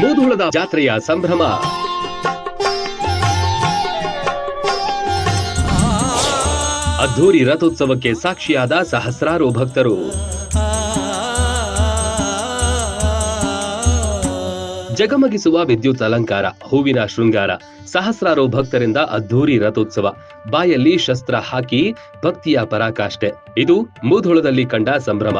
ಮೂಧೋಳದ ಜಾತ್ರೆಯ ಸಂಭ್ರಮ. ಅದ್ಧೂರಿ ರಥೋತ್ಸವಕ್ಕೆ ಸಾಕ್ಷಿಯಾದ ಸಹಸ್ರಾರು ಭಕ್ತರು. ಜಗಮಗಿಸುವ ವಿದ್ಯುತ್ ಅಲಂಕಾರ, ಹೂವಿನ ಶೃಂಗಾರ, ಸಹಸ್ರಾರು ಭಕ್ತರಿಂದ ಅದ್ಧೂರಿ ರಥೋತ್ಸವ. ಬಾಯಲ್ಲಿ ಶಸ್ತ್ರ ಹಾಕಿ ಭಕ್ತಿಯ ಪರಾಕಾಷ್ಠೆ. ಇದು ಮೂಧುಳದಲ್ಲಿ ಕಂಡ ಸಂಭ್ರಮ.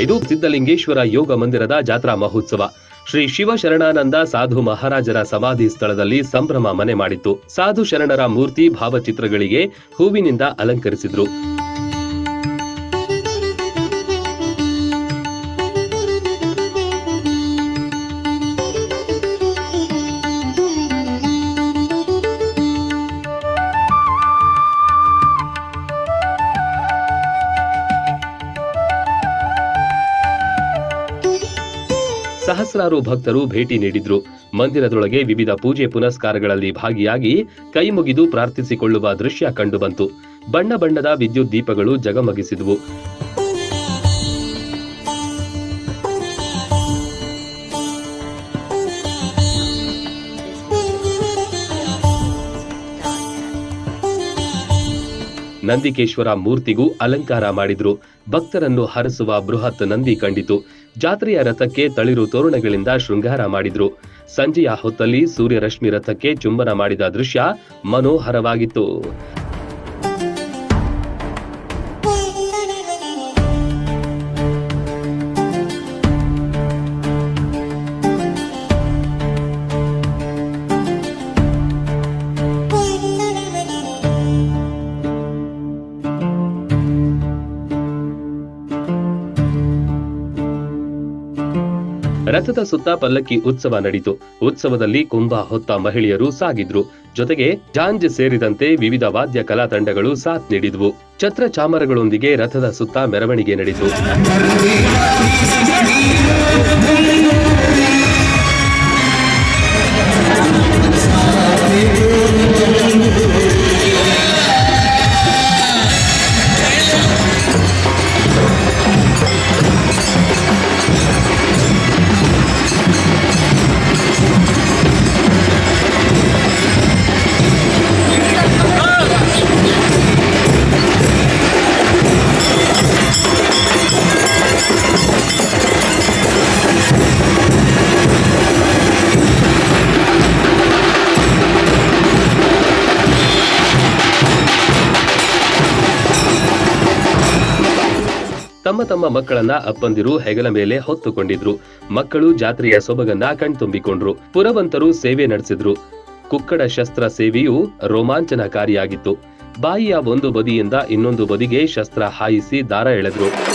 ಇದು ಸಿದ್ಧಲಿಂಗೇಶ್ವರ ಯೋಗ ಮಂದಿರದ ಜಾತ್ರಾ ಮಹೋತ್ಸವ. ಶ್ರೀ ಶಿವಶರಣಾನಂದ ಸಾಧು ಮಹಾರಾಜರ ಸಮಾಧಿ ಸ್ಥಳದಲ್ಲಿ ಸಂಭ್ರಮ ಮನೆ ಮಾಡಿತ್ತು. ಸಾಧು ಶರಣರ ಮೂರ್ತಿ ಭಾವಚಿತ್ರಗಳಿಗೆ ಹೂವಿನಿಂದ ಅಲಂಕರಿಸಿದ್ರು. ಸಹಸ್ರಾರು ಭಕ್ತರು ಭೇಟಿ ನೀಡಿದ್ರು. ಮಂದಿರದೊಳಗೆ ವಿವಿಧ ಪೂಜೆ ಪುನಸ್ಕಾರಗಳಲ್ಲಿ ಭಾಗಿಯಾಗಿ ಕೈ ಮುಗಿದು ಪ್ರಾರ್ಥಿಸಿಕೊಳ್ಳುವ ದೃಶ್ಯ ಕಂಡುಬಂತು. ಬಣ್ಣ ಬಣ್ಣದ ವಿದ್ಯುತ್ ದೀಪಗಳು ಜಗಮಗಿಸಿದವು. ನಂದಿಕೇಶ್ವರ ಮೂರ್ತಿಗೂ ಅಲಂಕಾರ ಮಾಡಿದ್ರು. ಭಕ್ತರನ್ನು ಹರಸುವ ಬೃಹತ್ ನಂದಿ ಕಂಡಿತು. ಜಾತ್ರೆಯ ರಥಕ್ಕೆ ತಳಿರು ತೋರಣಗಳಿಂದ ಶೃಂಗಾರ ಮಾಡಿದ್ರು. ಸಂಜೆಯ ಹೊತ್ತಲ್ಲಿ ಸೂರ್ಯರಶ್ಮಿ ರಥಕ್ಕೆ ಚುಂಬನ ಮಾಡಿದ ದೃಶ್ಯ ಮನೋಹರವಾಗಿತ್ತು. ರಥದ ಸುತ್ತ ಪಲ್ಲಕ್ಕಿ ಉತ್ಸವ ನಡೆಯಿತು ಉತ್ಸವದಲ್ಲಿ ಕುಂಭ ಹೊತ್ತ ಮಹಿಳೆಯರು ಸಾಗಿದ್ರು. ಜೊತೆಗೆ ಜಾಂಜ್ ಸೇರಿದಂತೆ ವಿವಿಧ ವಾದ್ಯ ಕಲಾ ತಂಡಗಳು ಸಾಥ್ ನೀಡಿದ್ವು. ಛತ್ರ ಚಾಮರಗಳೊಂದಿಗೆ ರಥದ ಸುತ್ತ ಮೆರವಣಿಗೆ ನಡೆಯಿತು ತಮ್ಮ ತಮ್ಮ ಮಕ್ಕಳನ್ನ ಅಪ್ಪಂದಿರು ಹೆಗಲ ಮೇಲೆ ಹೊತ್ತುಕೊಂಡಿದ್ರು. ಮಕ್ಕಳು ಜಾತ್ರೆಯ ಸೊಬಗನ್ನ ಕಣ್ತುಂಬಿಕೊಂಡ್ರು. ಪುರವಂತರು ಸೇವೆ ನಡೆಸಿದ್ರು. ಕುಕ್ಕಡ ಶಸ್ತ್ರ ಸೇವೆಯು ರೋಮಾಂಚನಕಾರಿಯಾಗಿತ್ತು. ಬಾಯಿಯ ಒಂದು ಬದಿಯಿಂದ ಇನ್ನೊಂದು ಬದಿಗೆ ಶಸ್ತ್ರ ಹಾಯಿಸಿ ದಾರ ಎಳೆದ್ರು.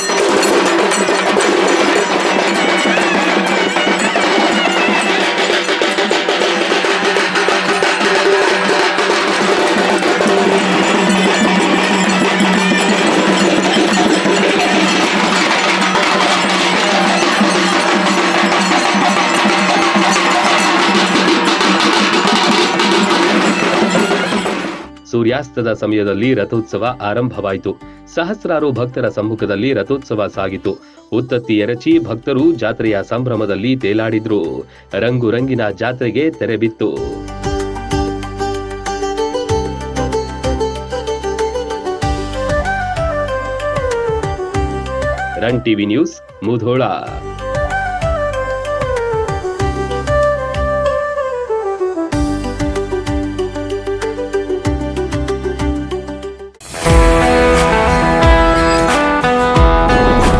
ಸೂರ್ಯಾಸ್ತದ ಸಮಯದಲ್ಲಿ ರಥೋತ್ಸವ ಆರಂಭವಾಯಿತು. ಸಹಸ್ರಾರು ಭಕ್ತರ ಸಮ್ಮುಖದಲ್ಲಿ ರಥೋತ್ಸವ ಸಾಗಿತು. ಉತ್ತತ್ತಿ ಎರಚಿ ಭಕ್ತರು ಜಾತ್ರೆಯ ಸಂಭ್ರಮದಲ್ಲಿ ತೇಲಾಡಿದ್ರು. ರಂಗು ರಂಗಿನ ಜಾತ್ರೆಗೆ ತೆರೆಬಿತ್ತು ರನ್ ಟಿವಿ ನ್ಯೂಸ್ ಮುಧೋಳ.